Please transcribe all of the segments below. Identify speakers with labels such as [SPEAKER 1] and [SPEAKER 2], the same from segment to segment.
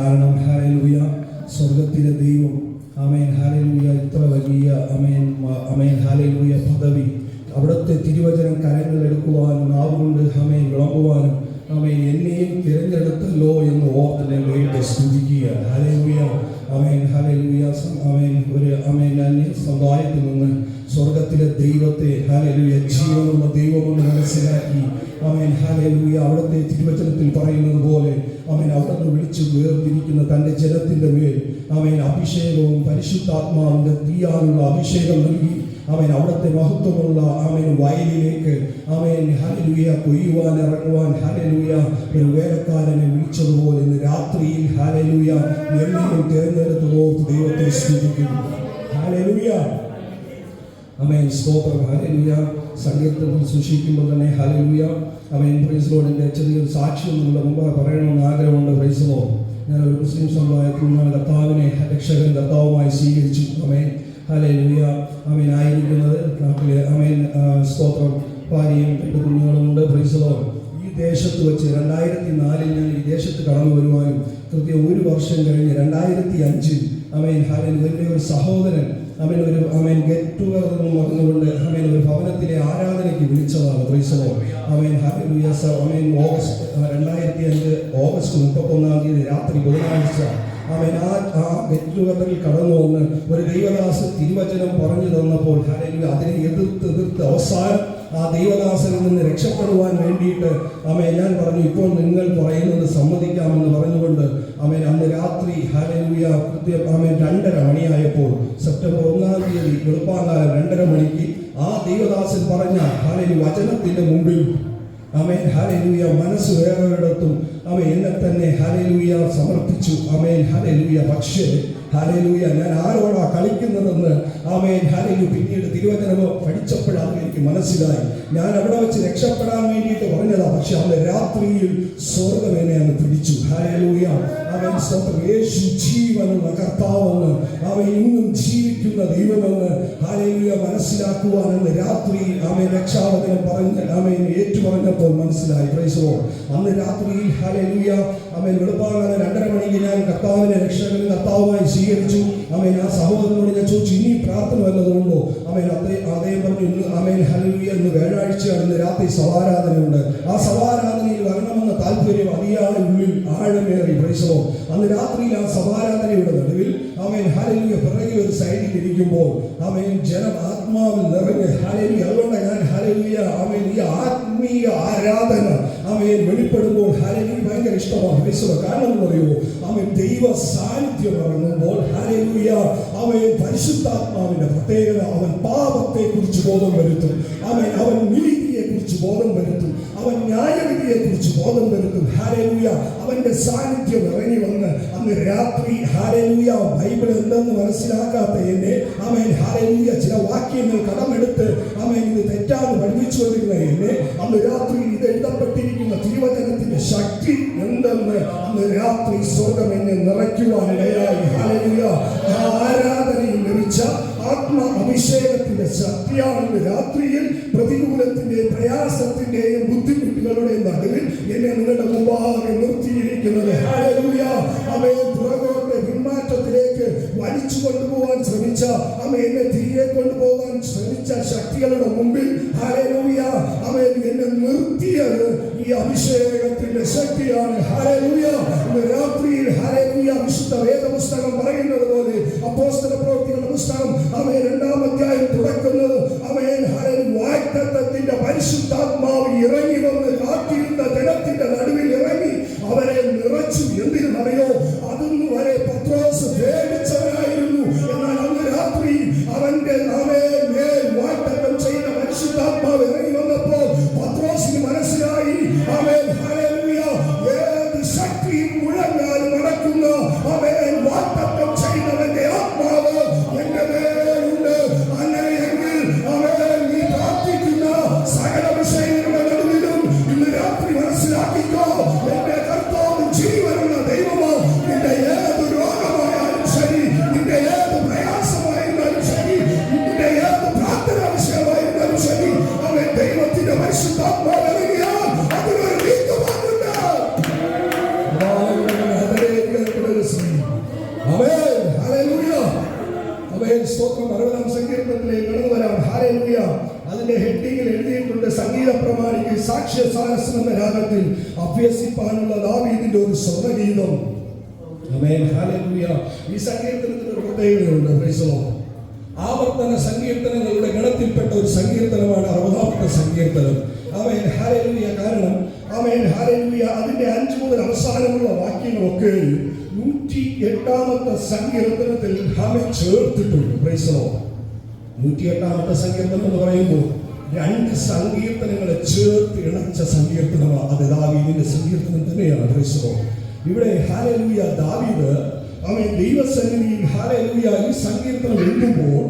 [SPEAKER 1] കാരണം ഹാലലൂയ സ്വർഗത്തിലെ ദൈവം. അമേൻ ഹാലലൂയ ഇത്ര വലിയ അമേൻ അമേൻ ഹാലലൂയ പദവി. അവിടുത്തെ തിരുവചനം കരങ്ങൾ എടുക്കുവാനും നാവുകൊണ്ട് അമേൻ വിളമ്പുവാനും അമേൻ എന്നെയും തിരഞ്ഞെടുത്തല്ലോ എന്ന് ഓർത്ത് ഞാൻ ദൈവത്തെ സ്തുതിക്കുക. ഹാലലൂയ അമേൻ ഹാലലൂയ അമേൻ ഒരു അമേൻ അന്യ സമുദായത്തിൽ നിന്ന് സ്വർഗത്തിലെ ദൈവത്തെ ഹാലലൂയ ജീവനുള്ള ദൈവമെന്ന് മനസ്സിലാക്കി. അമേൻ ഹാലലൂയ അവിടുത്തെ തിരുവചനത്തിൽ പറയുന്നത് പോലെ അവൻ അവിടുന്ന് വിളിച്ചു വേർതിരിക്കുന്ന തന്റെ ജനത്തിന്റെ മേൽ അവൻ അഭിഷേകവും പരിശുദ്ധാത്മാവിന്റെ തീയാനുള്ള അഭിഷേകം നൽകി. അവൻ അവിടുത്തെ മഹത്വമുള്ള അവൻ വയലിലേക്ക് അവൻ ഹലലുയ കൊയ്യുവാൻ ഇറങ്ങുവാൻ ഹലലുയ ഒരു വേലക്കാരനെ വിളിച്ചതുപോലെ ഇന്ന് രാത്രിയിൽ ഹലലുയ എന്നെയും തിരഞ്ഞെടുത്തതോർത്ത് ദൈവത്തെ സ്തുതിക്കുന്നു. ഹലലുയ അമേൻ സ്തോത്രം. ഹലലുയ സങ്കീർത്തനം സൂക്ഷിക്കുമ്പോൾ തന്നെ ഹലലുയ അമേൻ പ്രൈസ് ലോഡിന്റെ ചെറിയൊരു സാക്ഷ്യം നിങ്ങളുടെ മുമ്പ് പറയണമെന്ന് ആഗ്രഹമുണ്ട്. പ്രൈസ് ലോ ഞാൻ ഒരു മുസ്ലിം സമുദായത്തിൽ നിന്നാണ് കർത്താവിനെ രക്ഷകൻ കർത്താവുമായി സ്വീകരിച്ചു. അമേൻ ഹലലുയ അമേൻ ആയിരിക്കുന്നത് നാട്ടിലെ അമേൻ സ്തോത്രം. ഭാര്യയും രണ്ട് കുഞ്ഞുങ്ങളുമുണ്ട് പ്രൈസ് ലോ ഈ ദേശത്ത് വെച്ച് രണ്ടായിരത്തി നാലിൽ ഞാൻ ഈ ദേശത്ത് കടന്നു വരുവാനും കൃത്യം ഒരു വർഷം കഴിഞ്ഞ് രണ്ടായിരത്തി അഞ്ചിൽ അമേൻ ഹലൻ വലിയ ഒരു സഹോദരൻ അവൻ ഒരു അവൻ ഗെറ്റ് ടുഗദർ എന്ന് പറഞ്ഞുകൊണ്ട് അവൻ ഒരു ഭവനത്തിലെ ആരാധനയ്ക്ക് വിളിച്ചതാണ് പ്രീസലോ അവൻ സർ അവൻ ഓഗസ്റ്റ് രണ്ടായിരത്തി അഞ്ച് ഓഗസ്റ്റ് മുപ്പത്തൊന്നാം തീയതി രാത്രി ബുധനാഴ്ച അവൻ ആ ആ ഗെറ്റ് ടുഗദറിൽ കടന്നു വന്ന് ഒരു ദൈവദാസ് തിരുവചനം പറഞ്ഞു തന്നപ്പോൾ അതിനെ എതിർത്ത് എതിർത്ത് അവസാനം ആ ദൈവദാസനിൽ നിന്ന് രക്ഷപ്പെടുവാൻ വേണ്ടിയിട്ട് അമ്മേ ഞാൻ പറഞ്ഞു ഇപ്പോൾ നിങ്ങൾ പറയുന്നത് സമ്മതിക്കാമെന്ന് പറഞ്ഞുകൊണ്ട് അമ്മേൻ അന്ന് രാത്രി ഹരൂയ കൃത്യം അമ്മേൻ രണ്ടര മണിയായപ്പോൾ സെപ്റ്റംബർ ഒന്നാം തീയതി വെളുപ്പാങ്കാലം രണ്ടര മണിക്ക് ആ ദൈവദാസൻ പറഞ്ഞ ഹാലലു വചനത്തിന്റെ മുമ്പിൽ അമേൻ ഹലലൂയ മനസ്സ് വേറൊരിടത്തും അമ്മ എന്നെ തന്നെ ഹലലൂയ സമർപ്പിച്ചു അമേൻ ഹലലൂയ പക്ഷേ ഹലലൂയ ഞാൻ ആരോടാ കളിക്കുന്നതെന്ന്? ആമേൻ. ഹരലു പിന്നീട് തിരുവചനമോ പഠിച്ചപ്പോഴാണ് എനിക്ക് മനസ്സിലായി. ഞാൻ അവിടെ വെച്ച് രക്ഷപ്പെടാൻ വേണ്ടിയിട്ട് പറഞ്ഞതാ. പക്ഷെ അന്ന് രാത്രിയിൽ സ്വർഗം എന്നെ അങ്ങ് പിടിച്ചു. ഹരലൂയ അവൻ സ്വന്തം യേശു ജീവനുള്ള കർത്താവെന്ന് അവൻ ഇന്നും ജീവിക്കുന്ന ദൈവമെന്ന് ഹരലൂയ മനസ്സിലാക്കുവാൻ അന്ന് രാത്രി അവൻ രക്ഷാവചനം പറഞ്ഞ് അവൻ ഏറ്റുപറഞ്ഞപ്പോൾ മനസ്സിലായി. പ്രൈസോ അന്ന് രാത്രിയിൽ ഹരലൂയ അവൻ വെളുപ്പാകാതെ രണ്ടര മണിക്ക് ഞാൻ കർത്താവിനെ രക്ഷകനും കർത്താവുമായി സ്വീകരിച്ചു. അവൻ ആ സഹോദരനോട് ഞാൻ ചോദിച്ചു ഇനി പ്രാർത്ഥന വല്ലതുകൊണ്ടോ അവൻ അതേ അദ്ദേഹം പറഞ്ഞു ഇന്ന് അവൻ ഹലലൂയ ഇന്ന് വ്യാഴാഴ്ചയാണ് ഇന്ന് രാത്രി സവാരാധനയുണ്ട്. ആ സവാരാധനയിൽ വരണമെന്ന താല്പര്യം അതിയായ ഉള്ളിൽ ആഴമേറി. പ്രൈസോ അന്ന് രാത്രിയിൽ ആ സവാരാധനയുടെ നടുവിൽ അവൻ ഹലലിയ പിറകിൽ ഒരു സൈഡിൽ ഇരിക്കുമ്പോൾ അവൻ ജനം ആത്മാവിൽ നിറഞ്ഞ് ഹലലി അതുകൊണ്ട് ഞാൻ ഹലലിയ അവൻ ഈ ആത്മീയ ആരാധന അവൻ വെളിപ്പെടുമ്പോൾ ഹലലി ഭയങ്കര ഇഷ്ടമാണ്. ക്രൈസ്തവ കാരണം എന്ന് പറയുമോ? അവൻ ദൈവ സാന്നിധ്യം ഇറങ്ങുമ്പോൾ ഹാരലൂയ അവൻ പരിശുദ്ധാത്മാവിന്റെ പ്രത്യേകത അവൻ പാപത്തെ കുറിച്ച് ബോധം വരുത്തും. അവൻ അവൻ നീതിയെ കുറിച്ച് ബോധം വരുത്തും. അവൻ ന്യായവിധിയെ കുറിച്ച് ബോധം വരുത്തും. ഹാരലൂയ അവന്റെ സാന്നിധ്യം ഇറങ്ങി വന്ന് അന്ന് രാത്രി ഹാരലൂയ ബൈബിൾ എന്തെന്ന് മനസ്സിലാക്കാത്ത എന്നെ അവൻ ഹാരലൂയ ചില വാക്യങ്ങൾ കടമെടുത്ത് അവൻ ഇത് തെറ്റാന്ന് പഠിപ്പിച്ചു കൊണ്ടിരുന്ന എന്നെ അന്ന് രാത്രി ഇത് എഴുതപ്പെട്ടിരിക്കുന്ന തിരുവചനത്തിന്റെ ശക്തി എന്തെന്ന് അന്ന് രാത്രി സ്വർഗം എന്നെ നിറയ്ക്കുവാൻ ഇടയായി ഹാരലൂയ ആരാധനയിൽ ലഭിച്ച ആത്മ അഭിഷേകത്തിന്റെ ശക്തിയാണ് ഇന്ന് രാത്രിയിൽ പ്രതികൂലത്തിന്റെയും പ്രയാസത്തിന്റെയും ബുദ്ധിമുട്ടുകളുടെയും നടുവിൽ എന്നെ നിങ്ങളുടെ മുമ്പാകെ നിർത്തിയിരിക്കുന്നത്. അവയെ പുറകോട്ട് പിന്മാറ്റത്തിലേക്ക് വലിച്ചു കൊണ്ടുപോകാൻ ശ്രമിച്ച അമ്മ എന്നെ തിരികെ കൊണ്ടുപോകാൻ ശ്രമിച്ച ശക്തികളുടെ മുമ്പിൽ. ഹരലൂയ അവൻ എന്നെ നിർത്തിയത് ഈ അഭിഷേകത്തിന്റെ ശക്തിയാണ്. ഹല്ലേലൂയ ദ്രാക്ഷസാരസം എന്ന രാഗത്തിൽ അഭ്യസിപ്പാനുള്ള ദാവീദിന്റെ ഒരു സ്വർണഗീതം ഈ സങ്കീർത്തനത്തിന് ഒരു പ്രത്യേകതയുണ്ട്. ആവർത്തന സങ്കീർത്തനങ്ങളുടെ ഗണത്തിൽപ്പെട്ട ഒരു സങ്കീർത്തനമാണ് അറുപതാമത്തെ സങ്കീർത്തനം. ആമേൻ. ഹാലലൂയ കാരണം ആമേൻ ഹാലലൂയ അതിന്റെ അഞ്ചു മുതൽ അവസാനമുള്ള വാക്യങ്ങളൊക്കെ നൂറ്റി എട്ടാമത്തെ സങ്കീർത്തനത്തിൽ ആമേൻ ചേർത്തിട്ടുണ്ട്. പ്രൈസലോ നൂറ്റി എട്ടാമത്തെ സങ്കീർത്തനം എന്ന് പറയുമ്പോൾ രണ്ട് സങ്കീർത്തനങ്ങളെ ചേർത്ത് ഇണച്ച സങ്കീർത്തനമാണ് അത് ദാവീദിന്റെ സങ്കീർത്തനം തന്നെയാണ്. പ്രൈസലോ ഇവിടെ ഹാലലൂയ ദാവീദ് അവൻ ദൈവസന്നിധിയിൽ ഹാലലൂയ ഈ സങ്കീർത്തനം എഴുതുമ്പോൾ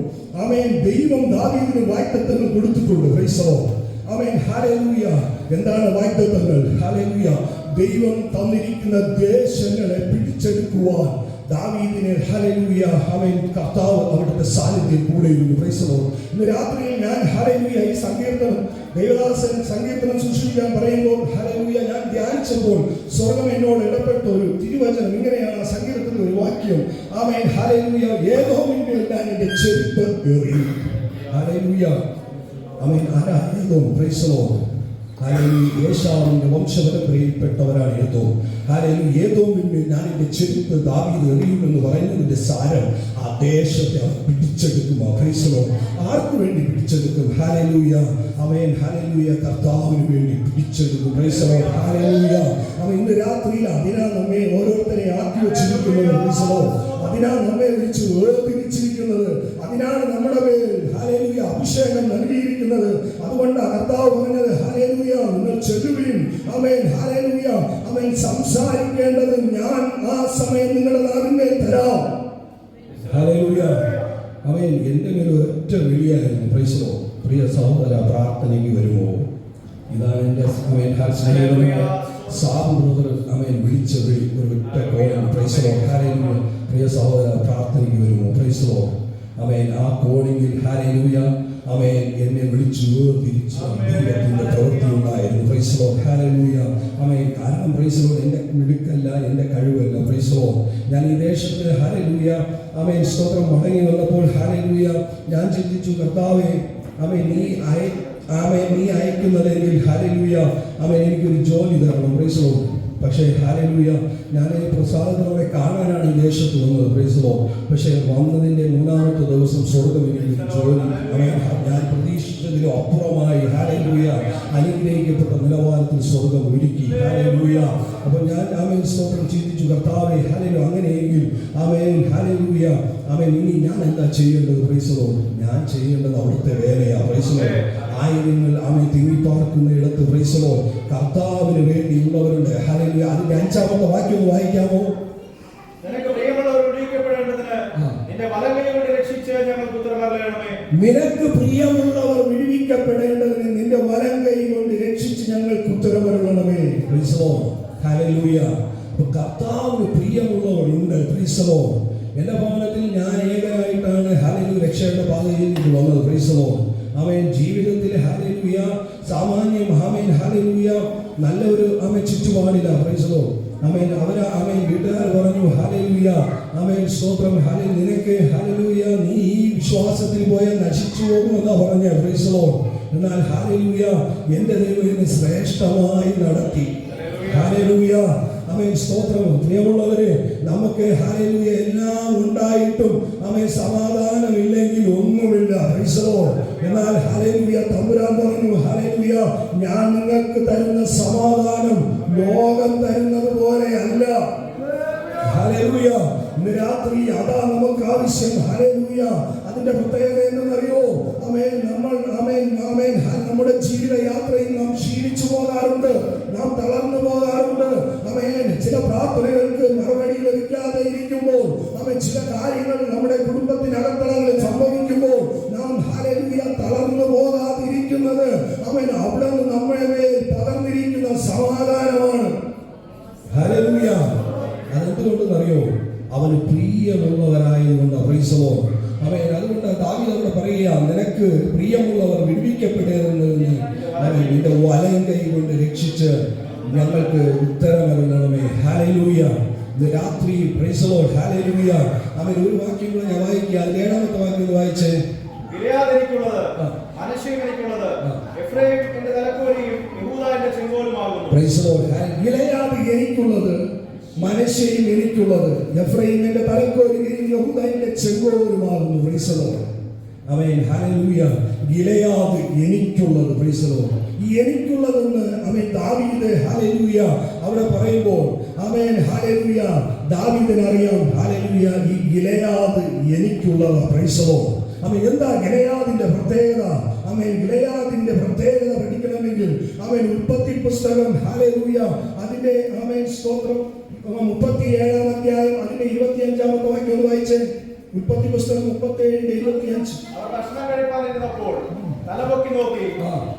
[SPEAKER 1] അവൻ ദൈവം ദാവീദിന് വായ്ത്തത്വങ്ങൾ കൊടുത്തിട്ടുണ്ട്. ക്രൈസ്തവോ അവൻ ഹാലലൂയ എന്താണ് വായ്ത്തത്വങ്ങൾ ഹാലലൂയ ദൈവം തന്നിരിക്കുന്ന ദേശങ്ങളെ പിടിച്ചെടുക്കുവാൻ ദാവീദിനെ ഹലലൂയ അവൻ കർത്താവ് അവിടുത്തെ സാന്നിധ്യം കൂടെയിരുന്നു. പ്രൈസലോ ഇന്ന് രാത്രിയിൽ ഞാൻ ഹലലൂയ ഈ സങ്കീർത്തനം ദൈവദാസൻ സങ്കീർത്തനം സൂക്ഷിക്കാൻ പറയുമ്പോൾ ഹലലൂയ ഞാൻ ധ്യാനിച്ചപ്പോൾ സ്വർഗം എന്നോട് ഇടപെട്ട ഒരു തിരുവചനം ഇങ്ങനെയാണ് ആ സങ്കീർത്തനം ഒരു വാക്യം. ആമേൻ. ഹലലൂയ ഏതോ മിന്നിൽ ഞാൻ എന്റെ ചെരുപ്പ് എറി ഹലലൂയ ആമേൻ. ആരാ ഏതോ പ്രൈസലോ ഹാലേലൂയ യേശാവിന്റെ വംശപരമ്പരയിൽപ്പെട്ടവരാണ് ഏതോ. കാര്യം ഏതോ ഞാൻ എന്റെ ചെരുപ്പ് ദാവീദ് എറിയുമെന്ന് പറയുന്നതിന്റെ സാരം ആ ദേശത്തെ അവർ പിടിച്ചെടുക്കും ക്രൈസ്തവോ ആർക്കു വേണ്ടി പിടിച്ചെടുക്കും? ഹാലേലൂയ അവൻ ഹാലേലൂയ കർത്താവിന് വേണ്ടി പിടിച്ചെടുക്കും. ക്രൈസ്തവോ ഹാലേലൂയ അവൻ ഇന്ന് രാത്രിയിൽ അതിനാ നമ്മെ ഓരോരുത്തരെ ആക്കി വെച്ചിരിക്കുന്നത് ക്രൈസ്തവോ അതിനാ നമ്മെ വിളിച്ച് വേർതിരിച്ചിരിക്കുന്നത്. അതിനാണ് നമ്മുടെ പേരിൽ ഹാലേലൂയ അഭിഷേകം നൽകിയിരിക്കുന്നത്. അതുകൊണ്ടാണ് കർത്താവ് പറഞ്ഞത് ഹലേലുയ നിങ്ങൾ ചെല്ലുവിൻ. അവൻ ഹലേലുയ അവൻ സംസാരിക്കേണ്ടത് ഞാൻ ആ സമയം നിങ്ങളുടെ നാടിനെ തരാം. ഹാലേലൂയ അവൻ എന്റെ മേൽ ഒറ്റ വിളിയായിരുന്നു. പ്രൈസോ പ്രിയ സഹോദര പ്രാർത്ഥനയ്ക്ക് വരുമോ? ഇതാണ് എന്റെ അവൻ സ്നേഹിതനായ സാബു ബ്രദർ അവൻ വിളിച്ച വിളി ഒരു ഒറ്റ കോയാണ് പ്രൈസോ പ്രിയ സഹോദര പ്രാർത്ഥനയ്ക്ക് വരുമോ? പ്രൈസലോ അവൻ ആ കോണിങ്ങിൽ ഹാലേലൂയ അവൻ എന്നെ വിളിച്ചു വേർതിരിച്ച്. ദൈവത്തിന്റെ പ്രവൃത്തി ഉണ്ടായിരുന്നു പ്രൈസലോ ഹാലലൂയ അവൻ കാരണം പ്രൈസോ എന്റെ മിടുക്കല്ല എന്റെ കഴിവല്ല. പ്രൈസോ ഞാൻ ഈ ദേശത്ത് ഹാലലൂയ അവൻ സ്തോത്രം മടങ്ങി വന്നപ്പോൾ ഹാലലൂയ ഞാൻ ചിന്തിച്ചു കർത്താവേ അവൻ നീ അയ ആമേ നീ അയക്കുന്നതെങ്കിൽ ഹാലലൂയ അവൻ എനിക്കൊരു ജോലി തരണം. പ്രൈസലോ പക്ഷേ ഹാലലൂയ ഞാൻ ഈ പ്രസാദത്തിലൂടെ കാണാനാണ് ഈ ദേശത്ത് വന്നത്. പ്രൈസലോ പക്ഷേ വന്നതിന്റെ മൂന്നാമത്തെ ദിവസം സ്വർഗം ഞാൻ പ്രതീക്ഷിച്ചതിലും അപ്പുറമായി ഹാലലൂയ അനുഗ്രഹിക്കപ്പെട്ട നിലവാരത്തിൽ സ്വർഗം ഒരുക്കി. ഹാലലൂയ അപ്പോൾ ഞാൻ ആമേൻ സ്തോത്രം ചിന്തിച്ചു കർത്താവെ ഹാലലു അങ്ങനെയെങ്കിൽ ആമേൻ ഹാലലൂയ ആമേൻ ഇനി ഞാൻ എന്താ ചെയ്യേണ്ടത്? പ്രൈസലോ ഞാൻ ചെയ്യേണ്ടത് അവിടുത്തെ വേലയാണ് പ്രൈസലോ ആയിരങ്ങൾ ആമേൻ തിങ്ങിപ്പാർക്കുന്ന ഇടത്ത് പ്രൈസലോ കർത്താവിന് വേണ്ടിയുള്ളവരുണ്ട്. ഹാലലൂയ അതിന്റെ അഞ്ചാമത്തെ വാക്യം ഒന്ന് വായിക്കാമോ?
[SPEAKER 2] നിനക്ക് പ്രിയമുള്ളവർ വിടുവിക്കപ്പെടേണ്ടതിന്. നിന്റെ
[SPEAKER 1] വലം കൈ കൊണ്ട് രക്ഷിച്ച് ഞങ്ങൾക്ക് ഉത്തരവരുള്ളണമേ പ്രീസലോ ഹലലൂയ കർത്താവിന് പ്രിയമുള്ളവരുണ്ട് പ്രീസലോ. എന്റെ ഭവനത്തിൽ ഞാൻ ഏകനായിട്ടാണ് ഹലലു രക്ഷയുടെ പാതയിൽ വന്നത്. പ്രീസലോ. അവൻ ജീവിതത്തിൽ ഹാലലൂയ സാമാന്യം ആമേൻ ഹാലലൂയ നല്ല ഒരു അവൻ ചുറ്റുപാടില്ല. പ്രീസലോ അമേൻ അവര അമേൻ വീട്ടുകാർ പറഞ്ഞു ഹാലലൂയ അമേൻ സ്തോത്രം. ഹാലൽ നിനക്ക് ഹാലലൂയ നീ ഈ വിശ്വാസത്തിൽ പോയ നശിച്ചു പോകുമെന്നാ പറഞ്ഞ. ഫ്രീസലോ എന്നാൽ ഹാലലൂയ എന്റെ ദൈവം എന്നെ ശ്രേഷ്ഠമായി നടത്തി. ഹാലലൂയ അമേൻ സ്തോത്രവും പ്രിയമുള്ളവരെ നമുക്ക് ഹാലലൂയ എല്ലാം ഉണ്ടായിട്ടും അമ്മേ സമാധാനം ഇല്ലെങ്കിൽ ഒന്നുമില്ല എന്നാൽ ഹാലലൂയ തമ്പുരാൻ പറഞ്ഞു ഹാലലൂയ ഞാൻ നിങ്ങൾക്ക് തരുന്ന സമാധാനം ലോകം തരുന്നത് പോലെ അല്ല. ഹല്ലേലൂയ ഇന്ന് രാത്രി അതാ നമുക്ക് ആവശ്യം. ഹല്ലേലൂയ അതിന്റെ പ്രത്യേകത എന്തെന്നറിയോ അമേൻ നമ്മൾ അമേൻ അമേൻ നമ്മുടെ ജീവിത യാത്രയിൽ നാം ക്ഷീണിച്ചു പോകാറുണ്ട്. നാം തളർന്നു പ്രാർത്ഥനകൾക്ക് മറുപടി ലഭിക്കാതെ ഇരിക്കുമ്പോൾ അവൻ ചില കാര്യങ്ങൾ നമ്മുടെ കുടുംബത്തിനകത്തളങ്ങളിൽ സംഭവിക്കുമ്പോൾ നാം ഹല്ലേലൂയ തളർന്നു പോകാതിരിക്കുന്നത് അവൻ അവിടെ നിന്ന് നമ്മുടെ മേൽ പകർന്നിരിക്കുന്ന സമാധാനമാണ്. ഹല്ലേലൂയ. അതെന്തുകൊണ്ടെന്നറിയോ അവന് പ്രിയമുള്ളവരായതുകൊണ്ട് പ്രൈസലോ അവൻ അതുകൊണ്ട് ദാവീദ് അവിടെ പറയുക നിനക്ക് പ്രിയമുള്ളവർ വിടുവിക്കപ്പെടേണ്ടതിന് അവൻ നിന്റെ വലം കൈ കൊണ്ട് രക്ഷിച്ച് ഞങ്ങൾക്ക് ഉത്തരമരുളണമേ ഹാലലൂയ ഇന്ന് രാത്രി പ്രൈസലോ ഹാലലൂയ അവൻ ഒരു വാക്യം കൂടെ ഞാൻ വായിക്കുക. അതിൽ ഏഴാമത്തെ വാക്യം ഒന്ന് വായിച്ചേ.
[SPEAKER 2] എനിക്കുള്ളത്
[SPEAKER 1] മനശ്ശയും എനിക്കുള്ളത് എഫ്രൈമിന്റെ തലക്കോലുകയും യഹൂദന്റെ the Lord. അവൻ ഹല്ലേലൂയ ഗിലയാദ് എനിക്കുള്ളത് Lord. ഈ എനിക്കുള്ളതെന്ന് അവൻ ദാവീദ് ഹല്ലേലൂയ അവിടെ പറയുമ്പോൾ അവൻ ഹല്ലേലൂയ. ദാവീദിന് അറിയാം. ഹല്ലേലൂയ ഈ ഗിലയാദ് എനിക്കുള്ളത്. Lord. അവൻ എന്താ ഗിലയാദിന്റെ പ്രത്യേകത? അവൻ ഗിലയാദിന്റെ പ്രത്യേകത പഠിക്കണമെങ്കിൽ അവൻ ഉൽപ്പത്തി പുസ്തകം ഹാലേലൂയ അതിന്റെ അവൻ സ്തോത്രം മുപ്പത്തി ഏഴാം അധ്യായം അതിന്റെ ഇരുപത്തി അഞ്ചാമത്തെ വാക്യം ഒന്ന് വായിച്ചേ. ഉൽപ്പത്തി പുസ്തകം മുപ്പത്തി ഏഴിന്റെ ഇരുപത്തി അഞ്ച്
[SPEAKER 2] ഭക്ഷണം കഴിപ്പാൻ ഇരുന്നപ്പോൾ തലപൊക്കി നോക്കി.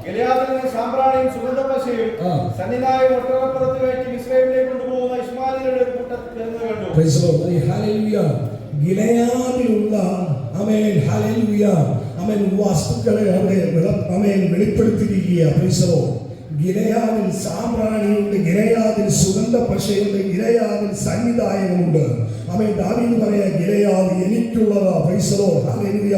[SPEAKER 2] ഗലിയാദിനെ സാമ്പ്രാണിയും സുഗന്ധപശയും. സന്നിധായ ഒട്ടകപ്പുറത്ത് കയറ്റി ഇസ്രായേലിലേക്ക് കൊണ്ടുപോകുന്ന ഇസ്മാലിയുടെ ഒരു കൂട്ടത്തിൽ എന്ന് കണ്ടു.
[SPEAKER 1] Lord. ഈ ഹാലേലൂയ ഗിലയാദിലുള്ള അമേൻ വാസ്തുക്കളെ അവിടെ അമേൻ വെളിപ്പെടുത്തിയിരിക്കുക Praise the സാമ്പ്രാണിയുണ്ട് ഗിലയാദിൽ സുഗന്ധ പശയുണ്ട് ഗിലയാദിൽ സന്നിധായകമുണ്ട്. അവൻ ദാവീദ് പറയാ ഗിലയാദ് എനിക്കുള്ളതാ പൈസലോ ഹല്ലേലൂയ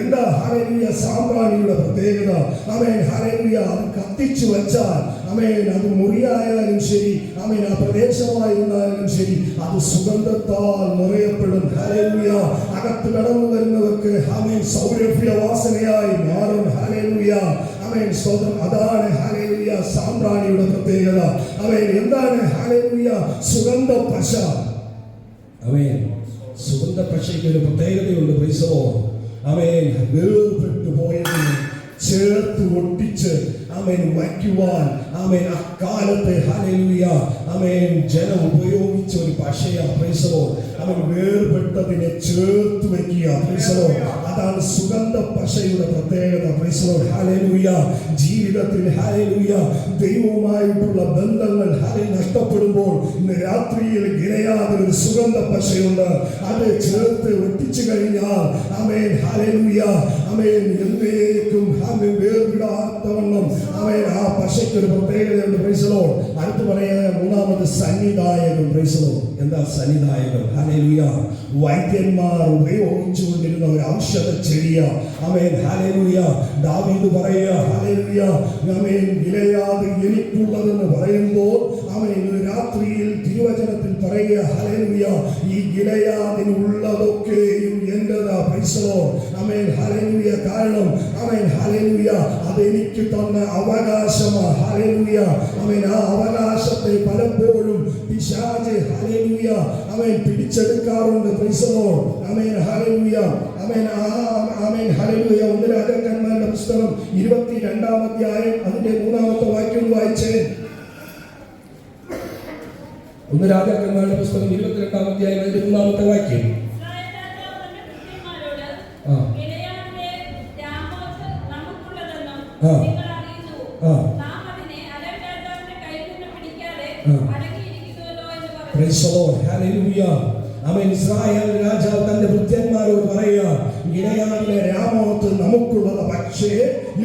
[SPEAKER 1] എന്താ ഹല്ലേലൂയ സാമ്പ്രാണിയുടെ പ്രത്യേകത? അവൻ ഹല്ലേലൂയ അത് കത്തിച്ചു വെച്ചാൽ അമേൻ അത് മുറിയായാലും ശരി അമേൻ ആ പ്രദേശമായിരുന്നാലും ശരി അത് സുഗന്ധത്താൽ നിറയപ്പെടും ഹല്ലേലൂയ അകത്ത് കടന്നു വരുന്നവർക്ക് അമേൻ സൗരഭ്യ വാസനയായി മാറും ഹല്ലേലൂയ അവൻ സ്തോത്രം അതാണ് ഹലേലുയ സാമ്പ്രാണിയുടെ പ്രത്യേകത. അവൻ എന്താണ് ഹല്ലേലൂയ സുഗന്ധ പശ അവൻ സുഗന്ധ പശയ്ക്ക് ഒരു പ്രത്യേകതയുണ്ട് പൈസവോ അവൻ വേർപെട്ടു പോയതിനെ ചേർത്ത് ഒട്ടിച്ച് അവൻ വയ്ക്കുവാൻ അവൻ അക്കാലത്തെ ഹലേലുയ അവൻ ജനം ഉപയോഗിച്ച ഒരു പശയാ പൈസവോ അവൻ വേർപെട്ടതിനെ ചേർത്ത് വെക്കുക. അതാണ് സുഗന്ധ പശയുടെ പ്രത്യേകത. ജീവിതത്തിൽ ഹാലേലൂയ ദൈവവുമായിട്ടുള്ള ബന്ധങ്ങൾ ഹല നഷ്ടപ്പെടുമ്പോൾ ഇന്ന് രാത്രിയിൽ ഗിരയാതെ ഒരു സുഗന്ധ പശയുണ്ട്. അത് ചേർത്ത് ഒട്ടിച്ചു കഴിഞ്ഞാൽ അമേൻ ഹാലേലൂയ അമേൻ എന്നേക്കും അമേൻ വേർവിടാത്തവണ്ണം അമേൻ ആ പശയ്ക്ക് ഒരു പ്രത്യേകതയുണ്ട് പ്രൈസലോ അടുത്ത് പറയാൻ മൂന്നാമത് സന്നിധായകം. പ്രൈസലോ എന്താ സന്നിധായകം? ഹലേലുയ വൈദ്യന്മാർ ഉപയോഗിച്ചു കൊണ്ടിരുന്ന ഒരു ഔഷധ ചെടിയ. അവൻ ഹലേലുയ ദാവീദ് പറയുക ഹലേലുയ അവൻ വിലയാതെ എനിക്കുള്ളതെന്ന് പറയുമ്പോൾ അവൻ രാത്രിയിൽ തിരുവചനത്തിൽ പറയുക ഹലേലുയ ഈ ഗിലയാദിനുള്ളതൊക്കെയും എന്റേതാ പൈസോ അമേൻ ഹലേലുയ കാരണം അമേൻ ഹലേലുയ അതെനിക്ക് തന്ന അവകാശമാ ഹലേലുയ അമേൻ ആ അവകാശത്തെ പലപ്പോഴും പിശാച് ഹലലൂയ അവൻ പിടിച്ചെടുക്കാറുണ്ട് പ്രൈസലോ അമേൻ ഹലലൂയ അമേൻ ആ ഹലലൂയ ഒന്ന് രാജാക്കന്മാരുടെ പുസ്തകം ഇരുപത്തി രണ്ടാം അധ്യായം അതിന്റെ മൂന്നാമത്തെ വാക്യം വായിച്ചേ. ഒന്ന് രാജാക്കന്മാരുടെ പുസ്തകം ഇരുപത്തിരണ്ടാം അധ്യായം അതിന്റെ മൂന്നാമത്തെ വാക്യം. ആ. ആ.
[SPEAKER 3] നിങ്ങൾ അറിയുന്നു.
[SPEAKER 1] ആ.
[SPEAKER 3] നാം അതിനെ അരാം രാജാവിന്റെ കയ്യിൽ നിന്ന് പിടിക്കാതെ
[SPEAKER 1] ആ.
[SPEAKER 3] അടങ്ങിയിരിക്കുന്നുവല്ലോ എന്ന് പറഞ്ഞു.
[SPEAKER 1] Praise the Lord. Hallelujah. അവൻ ഇസ്രായേൽ രാജാവ് തന്റെ ഭൃത്യന്മാരോട് പറയുക ഗിലയാദിലെ രാമോത്ത് നമുക്കുള്ളത് പക്ഷേ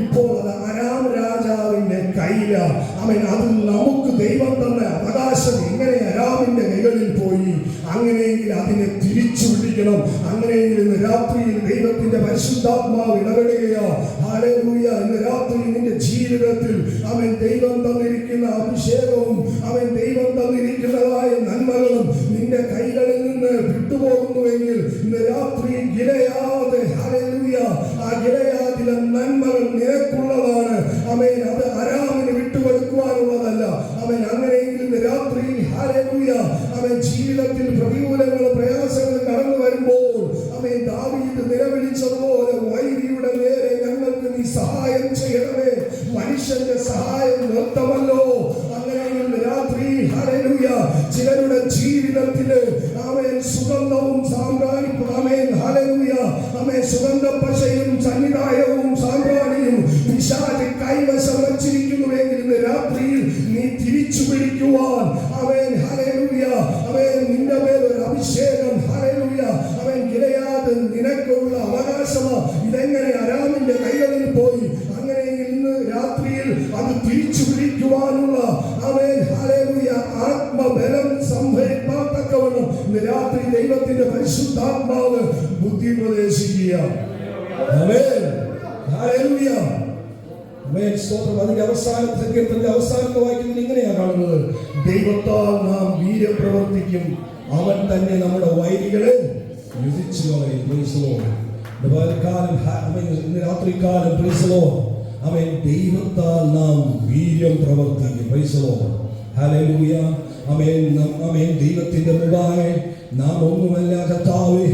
[SPEAKER 1] ഇപ്പോൾ അത് അരാം രാജാവിന്റെ കയ്യില. അവൻ അത് നമുക്ക് ദൈവം തന്ന അവകാശം എങ്ങനെ അരാമിന്റെ കൈകളിൽ പോയി? അങ്ങനെയെങ്കിൽ അതിനെ തിരിച്ചു പിടിക്കണം അങ്ങനെയെങ്കിൽ ഇന്ന് രാത്രിയിൽ ദൈവത്തിന്റെ പരിശുദ്ധാത്മാവ് ഇടപെടുകയോ. ഹാലേലൂയ ഇന്ന് രാത്രി നിന്റെ ജീവിതത്തിൽ അവൻ ദൈവം തന്നിരിക്കുന്ന അഭിഷേകവും അവൻ ദൈവം തന്നിരിക്കുന്നതായ നന്മകളും നിന്റെ കൈകളിൽ നിന്ന് വിട്ടുപോകുന്നുവെങ്കിൽ ഇന്ന് രാത്രി ഗിലയാതെ ഹാലേലൂയ ആ ഗിലയാദിലെ നന്മകൾ നിനക്കുള്ളതാണ്. അവൻ അത് അരാമിന് വിട്ടുകൊടുക്കുവാനുള്ളതല്ല. അവൻ അങ്ങനെയെങ്കിൽ ഇന്ന് രാത്രി ഹാലേലൂയ അവൻ ജീവിതത്തിൽ പ്രതികൂലങ്ങളും അത് തിരിച്ചു പിടിക്കുവാനുള്ള ആത്മബലം സംഭരിക്കാൻ തക്കവണ്ണം ഇന്ന് രാത്രി ദൈവത്തിന്റെ പരിശുദ്ധാത്മാവ് ബുദ്ധി പ്രദേശിക്കുക അതിന്റെ അവസാന സങ്കീർത്തനത്തിന്റെ അവസാനത്തെ വായിക്കുന്നത് ഇങ്ങനെയാണ് കാണുന്നത്. ദൈവത്താൽ നാം വീര്യം പ്രവർത്തിക്കും. അവൻ തന്നെ നമ്മുടെ വൈരികളെ യുധിച്ചു കളയും. ഇന്ന് പകൽക്കാലം ഹ- ആമേൻ. ദൈവത്താൽ നാം വീര്യം പ്രവർത്തിക്കും. പൈസലോ ഹലൂയ അവൻ അവൻ. ദൈവത്തിന്റെ മുമ്പായി നാം ഒന്നുമല്ല കർത്താവേ.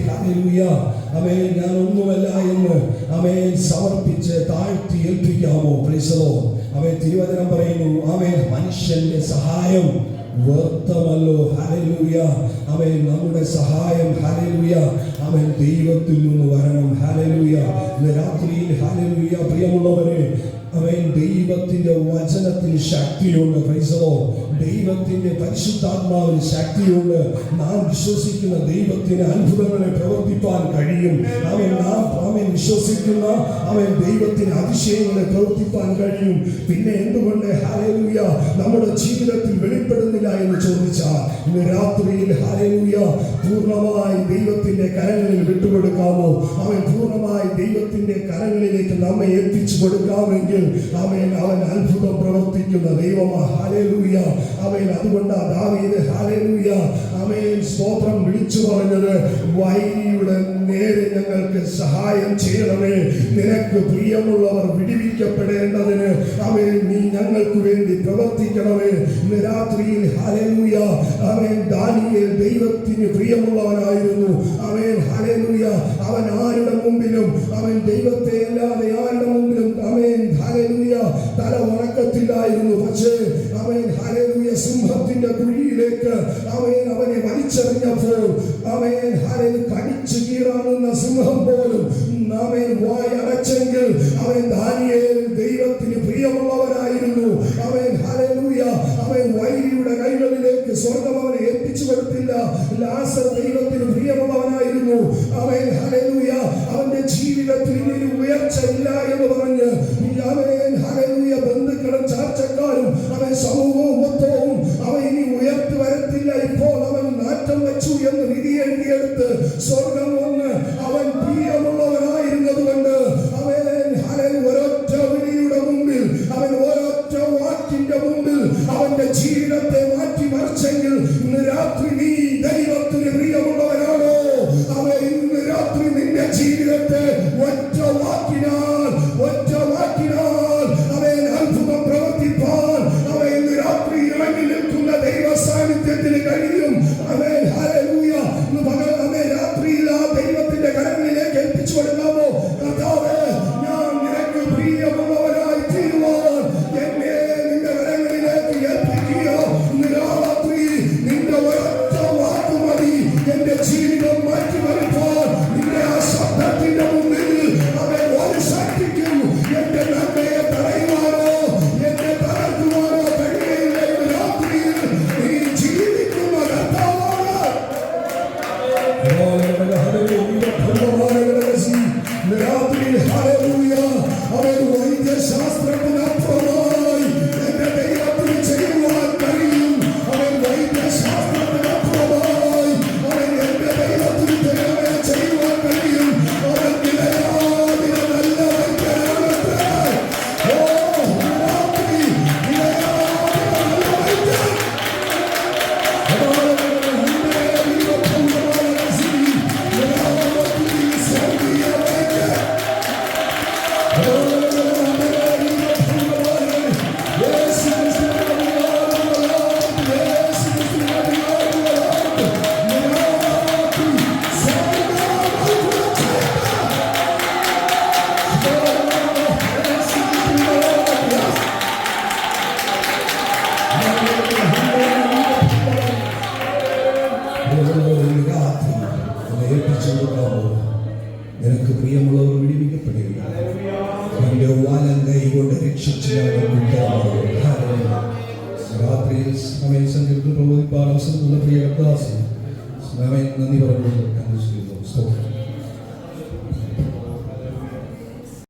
[SPEAKER 1] ആമേൻ ഞാൻ ഒന്നുമല്ല എന്ന് ആമേൻ സമർപ്പിച്ച് താഴ്ത്തി ഏൽപ്പിക്കാമോ? പ്രൈസലോ അവൻ തിരുവചനം പറയുന്നു. ആമേൻ മനുഷ്യന്റെ സഹായം വ്യർത്ഥമല്ലോ. ഹല്ലേലൂയ. അവൻ നമ്മുടെ സഹായം. ഹല്ലേലൂയ. അവൻ ദൈവത്തിൽ നിന്ന് വരണം. ഹല്ലേലൂയ. ഇന്ന് രാത്രിയിൽ ഹല്ലേലൂയ. പ്രിയമുള്ളവരെ അവൻ ദൈവത്തിന്റെ വചനത്തിന് ശക്തിയുണ്ട്. പ്രൈസലോ ദൈവത്തിന്റെ പരിശുദ്ധാത്മാവിന് ശക്തിയുണ്ട്. നാം വിശ്വസിക്കുന്ന ദൈവത്തിന് അത്ഭുതങ്ങളെ പ്രവർത്തിപ്പാൻ കഴിയും. അവൻ നാം അവൻ വിശ്വസിക്കുന്ന അവൻ ദൈവത്തിന് അതിശയങ്ങളെ പ്രവർത്തിപ്പാൻ കഴിയും. പിന്നെ എന്തുകൊണ്ട്? ഹാലേലൂയ നമ്മുടെ ജീവിതത്തിൽ വെളിപ്പെടുന്നില്ല എന്ന് ചോദിച്ചാൽ ഇന്ന് രാത്രിയിൽ ഹാലേലൂയ പൂർണമായി ദൈവത്തിന്റെ കരങ്ങളിൽ വിട്ടുകൊടുക്കാമോ? അവൻ പൂർണമായി ദൈവത്തിന്റെ കരങ്ങളിലേക്ക് നമ്മെ എത്തിച്ചു കൊടുക്കാമെങ്കിൽ അവൻ അവൻ അത്ഭുതം പ്രവർത്തിക്കുന്ന ദൈവമാ. ഹാലേലൂയ അവൻ അതുകൊണ്ട് ദാവീദ് ഹാലേലൂയ അവൻ സ്തോത്രം വിളിച്ചു പറഞ്ഞത് വൈരിയുടെ നേരെ ഞങ്ങൾക്ക് സഹായം ചെയ്യണമേ. നിനക്ക് പ്രിയമുള്ളവർ വിടിവിക്കപ്പെടേണ്ടതിന് അവൻ നീ ഞങ്ങൾക്ക് വേണ്ടി പ്രവർത്തിക്കണമേ. രാത്രിയിൽ ഹലേലൂയ അവൻ ദാനിയെ ദൈവത്തിന് പ്രിയമുള്ളവനായിരുന്നു. അവൻ ഹലേലൂയ അവൻ ആരുടെ മുമ്പിലും അവൻ ദൈവത്തെ അല്ലാതെ ആരുടെ മുമ്പിലും തല വണക്കത്തില്ലായിരുന്നു. പക്ഷേ അവൻ ഹരേലൂയ സിംഹത്തിന്റെ കുഴിയിലേക്ക് അവൻ അവനെ വലിച്ചെറിഞ്ഞപ്പോൾ അവൻ ഹാലേലു കടിച്ചു കീറാവുന്ന സിംഹം പോലും അവൻ വായടച്ചെങ്കിൽ അവൻ ദാനിയേൽ ദൈവത്തിന് പ്രിയമുള്ളവനായിരുന്നു. അവൻ ഹരേലൂയ അവൻ വൈരിയുടെ കൈകളിലേക്ക് സ്വർഗം അവനെ ഏൽപ്പിച്ചു കൊടുത്തില്ല. ലാസർ ദൈവത്തിന് പ്രിയമുള്ളവനായിരുന്നു. അവൻ ഹരേലൂയ അവന്റെ ജീവിതത്തിൽ ഉയർച്ച ഇല്ല എന്ന് പറഞ്ഞ് അവൻ ഹല്ലേലൂയ